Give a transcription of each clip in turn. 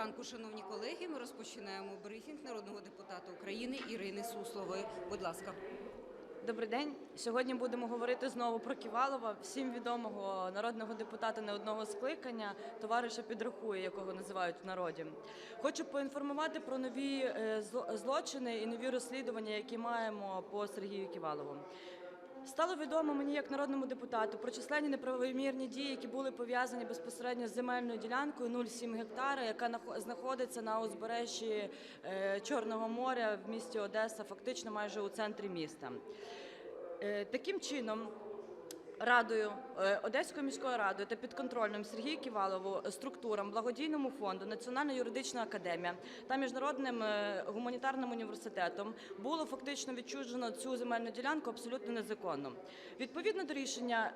ранку, шановні колеги. Ми розпочинаємо брифінг народного депутата України Ірини Суслової. Будь ласка. Добрий день. Сьогодні будемо говорити знову про Ківалова, всім відомого народного депутата не одного скликання, товариша підрахує, якого називають в народі. Хочу поінформувати про нові е, злочини і нові розслідування, які маємо по Сергію Ківалову. Стало відомо мені як народному депутату про численні неправомірні дії, які були пов'язані безпосередньо з земельною ділянкою 0,7 гектара, яка нахо- знаходиться на узбережжі е, Чорного моря в місті Одеса, фактично майже у центрі міста. Е, Таким чином, радою е, Одеською міською радою та підконтрольним Сергію Ківалову е, структурам благодійному фонду Національна юридична академія та міжнародним е, гуманітарним університетом було фактично відчужено цю земельну ділянку абсолютно незаконно. Відповідно до рішення.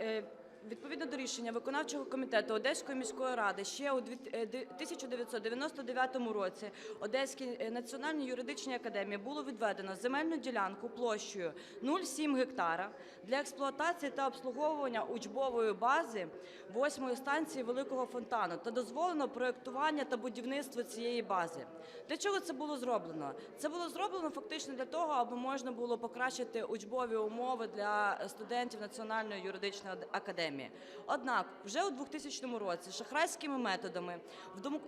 Відповідно до рішення виконавчого комітету Одеської міської ради ще у дві- е, ди- 1999 році Одеській е, національній юридичній академії було відведено земельну ділянку площею 0,7 гектара для експлуатації та обслуговування учбової бази восьмої станції Великого фонтану та дозволено проєктування та будівництво цієї бази. Для чого це було зроблено? Це було зроблено фактично для того, аби можна було покращити учбові умови для студентів Національної юридичної академії. Однак, вже у 2000 році шахрайськими методами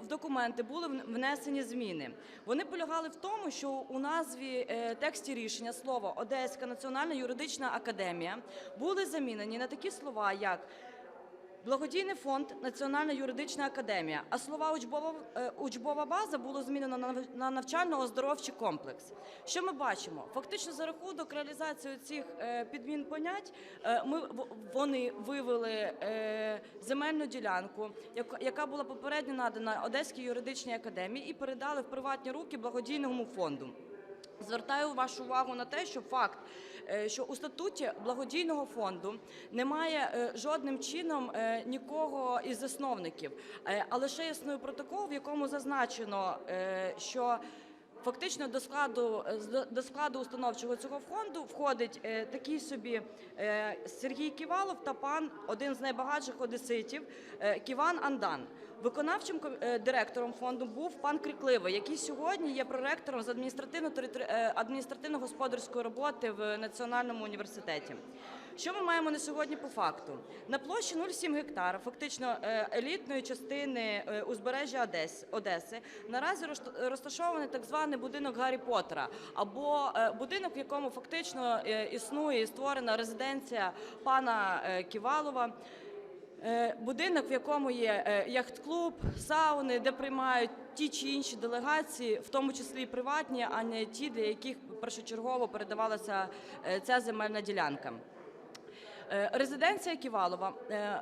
в документи були внесені зміни. Вони полягали в тому, що у назві е, тексті рішення слово Одеська національна юридична академія були замінені на такі слова, як Благодійний фонд Національна юридична академія, а слова учбова, е, учбова база було змінено на навчально-оздоровчий комплекс. Що ми бачимо? Фактично за рахунок реалізації цих е, підмін понять е, ми вони вивели земельну ділянку, яка була попередньо надана Одеській юридичній академії, і передали в приватні руки благодійному фонду. Звертаю вашу увагу на те, що факт, е, що у статуті благодійного фонду немає е, жодним чином е, нікого із засновників, а лише існує протокол, в якому зазначено, що Фактично до складу е, до складу установчого цього фонду входить е, такий собі е, Сергій Ківалов та пан один з найбагатших одеситів Ківан Андан. Виконавчим директором фонду був пан Крикливий, який сьогодні є проректором з адміністративно адміністративно-господарської роботи в Національному університеті. Що ми маємо на сьогодні по факту? На площі 0,7 гектара, фактично е, елітної частини е, узбережжя Одеси, наразі розташований так званий будинок Гаррі Поттера, або е, будинок, в якому фактично існує і створена резиденція пана Ківалова. Будинок, в якому є яхт-клуб, сауни, де приймають ті чи інші делегації, в тому числі і приватні, а не ті, для яких першочергово передавалася ця земельна ділянка. Е, Резиденція Ківалова е,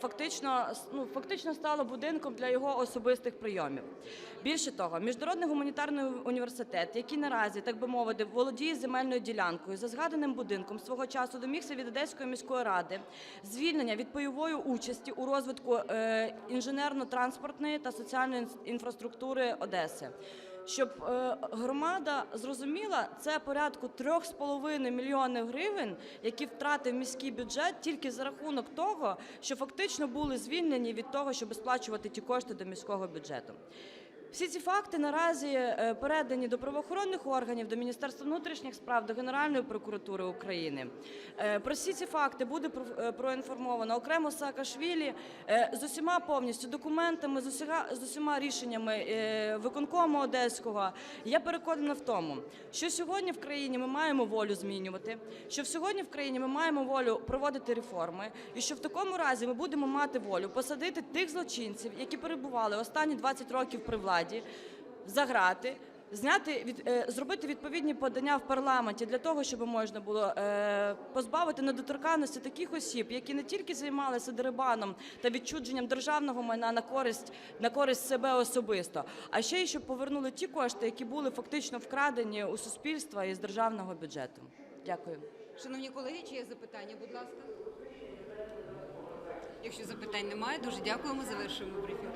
фактично, ну, фактично стала будинком для його особистих прийомів. Більше того, Міжнародний гуманітарний університет, який наразі, так би мовити, володіє земельною ділянкою за згаданим будинком, свого часу домігся від Одеської міської ради звільнення від пайової участі у розвитку е, інженерно-транспортної та соціальної інфраструктури Одеси. Щоб е, громада зрозуміла, це порядку 3,5 мільйонів гривень, які втратив міський бюджет тільки за рахунок того, що фактично були звільнені від того, щоб сплачувати ті кошти до міського бюджету. Всі ці факти наразі е, передані до правоохоронних органів, до Міністерства внутрішніх справ, до Генеральної прокуратури України. Е, Про всі ці факти буде е, проінформовано окремо Саакашвілі з усіма повністю документами, з усіма, з усіма рішеннями виконкому Одеського. Я переконана в тому, що сьогодні в країні ми маємо волю змінювати, що сьогодні в країні ми маємо волю проводити реформи, і що в такому разі ми будемо мати волю посадити тих злочинців, які перебували останні 20 років при владі, за грати. Зняти від е, зробити відповідні подання в парламенті для того, щоб можна було е, позбавити недоторканності таких осіб, які не тільки займалися дерибаном та відчудженням державного майна на користь на користь себе особисто, а ще й щоб повернули ті кошти, які були фактично вкрадені у суспільства із державного бюджету. Дякую. Шановні колеги, чи є запитання, будь ласка? Якщо запитань немає, дуже дякуємо. Завершуємо брифінг.